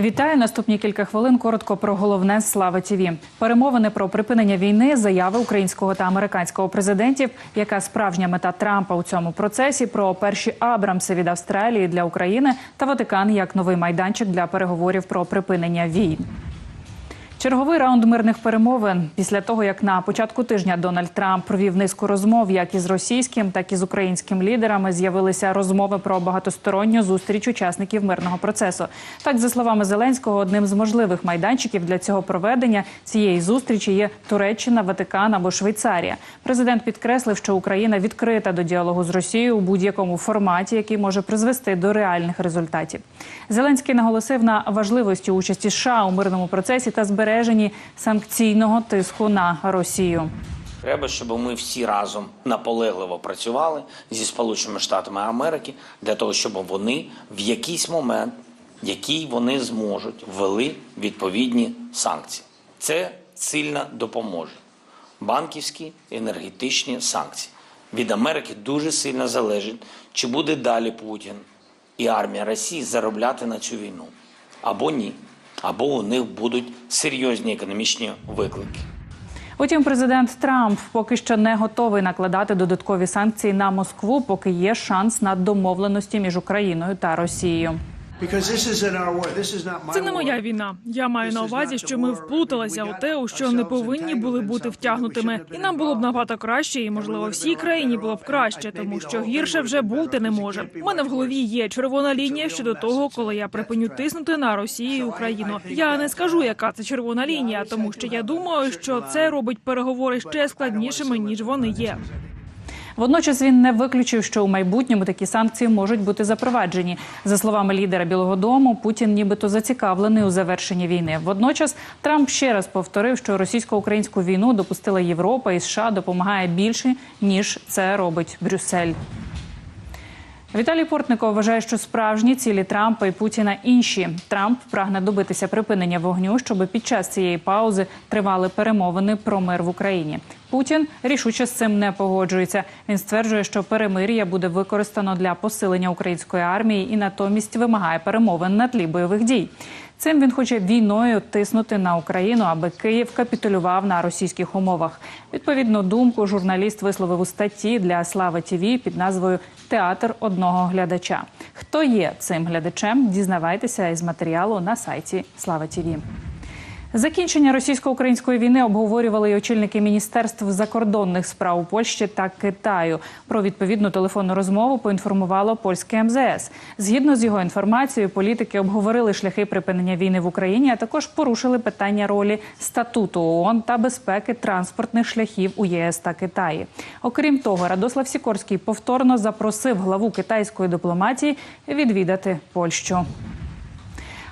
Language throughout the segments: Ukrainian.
Вітаю наступні кілька хвилин. Коротко про головне Слава ТІВІ. Перемовини про припинення війни, заяви українського та американського президентів. Яка справжня мета Трампа у цьому процесі? Про перші Абрамси від Австралії для України та Ватикан як новий майданчик для переговорів про припинення війн. Черговий раунд мирних перемовин після того, як на початку тижня Дональд Трамп провів низку розмов, як із російським, так і з українським лідерами, з'явилися розмови про багатосторонню зустріч учасників мирного процесу. Так, за словами Зеленського, одним з можливих майданчиків для цього проведення цієї зустрічі є Туреччина, Ватикан або Швейцарія. Президент підкреслив, що Україна відкрита до діалогу з Росією у будь-якому форматі, який може призвести до реальних результатів. Зеленський наголосив на важливості участі США у мирному процесі та збереженні санкційного тиску на Росію. Треба, щоб ми всі разом наполегливо працювали зі Сполученими Штатами Америки для того, щоб вони в якийсь момент, який вони зможуть, ввели відповідні санкції. Це сильно допоможе. Банківські енергетичні санкції від Америки дуже сильно залежить, чи буде далі Путін і армія Росії заробляти на цю війну або ні, або у них будуть серйозні економічні виклики. Утім, президент Трамп поки що не готовий накладати додаткові санкції на Москву, поки є шанс на домовленості між Україною та Росією. Це не моя війна. Я маю на увазі, що ми вплуталися у те, у що не повинні були бути втягнутими, і нам було б набагато краще, і можливо всій країні було б краще, тому що гірше вже бути не може. У мене в голові є червона лінія щодо того, коли я припиню тиснути на Росію і Україну. Я не скажу, яка це червона лінія, тому що я думаю, що це робить переговори ще складнішими ніж вони є. Водночас він не виключив, що у майбутньому такі санкції можуть бути запроваджені. За словами лідера Білого Дому, Путін нібито зацікавлений у завершенні війни. Водночас Трамп ще раз повторив, що російсько-українську війну допустила Європа і США допомагає більше ніж це робить Брюссель. Віталій Портников вважає, що справжні цілі Трампа і Путіна інші. Трамп прагне добитися припинення вогню, щоб під час цієї паузи тривали перемовини про мир в Україні. Путін рішуче з цим не погоджується. Він стверджує, що перемир'я буде використано для посилення української армії і натомість вимагає перемовин на тлі бойових дій. Цим він хоче війною тиснути на Україну, аби Київ капітулював на російських умовах. Відповідну думку журналіст висловив у статті для Слави ТІВІ під назвою Театр одного глядача. Хто є цим глядачем? Дізнавайтеся із матеріалу на сайті Слава ТІВІ. Закінчення російсько-української війни обговорювали й очільники міністерств закордонних справ Польщі та Китаю. Про відповідну телефонну розмову поінформувало польське МЗС. Згідно з його інформацією, політики обговорили шляхи припинення війни в Україні, а також порушили питання ролі статуту ООН та безпеки транспортних шляхів у ЄС та Китаї. Окрім того, Радослав Сікорський повторно запросив главу китайської дипломатії відвідати Польщу.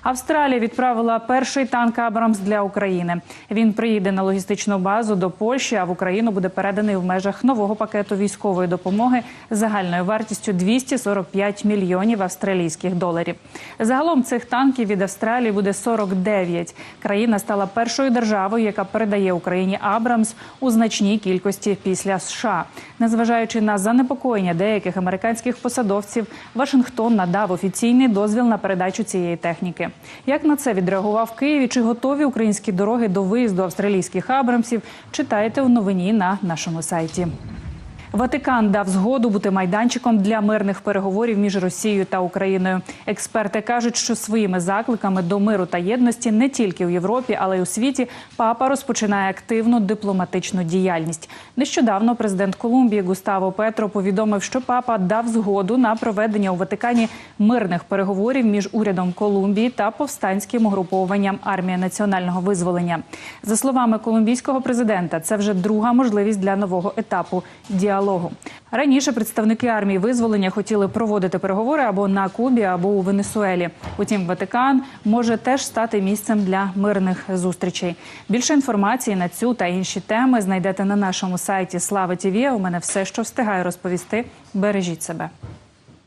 Австралія відправила перший танк Абрамс для України. Він приїде на логістичну базу до Польщі, а в Україну буде переданий в межах нового пакету військової допомоги загальною вартістю 245 мільйонів австралійських доларів. Загалом цих танків від Австралії буде 49. Країна стала першою державою, яка передає Україні Абрамс у значній кількості після США. Незважаючи на занепокоєння деяких американських посадовців, Вашингтон надав офіційний дозвіл на передачу цієї техніки. Як на це відреагував Київ і чи готові українські дороги до виїзду австралійських абрамсів? Читайте в новині на нашому сайті. Ватикан дав згоду бути майданчиком для мирних переговорів між Росією та Україною. Експерти кажуть, що своїми закликами до миру та єдності не тільки в Європі, але й у світі папа розпочинає активну дипломатичну діяльність. Нещодавно президент Колумбії Густаво Петро повідомив, що папа дав згоду на проведення у Ватикані мирних переговорів між урядом Колумбії та повстанським угрупованням армія національного визволення. За словами колумбійського президента, це вже друга можливість для нового етапу діалогу. Раніше представники армії визволення хотіли проводити переговори або на Кубі, або у Венесуелі. Утім, Ватикан може теж стати місцем для мирних зустрічей. Більше інформації на цю та інші теми знайдете на нашому сайті Слава ТІВІ. У мене все, що встигаю розповісти. Бережіть себе.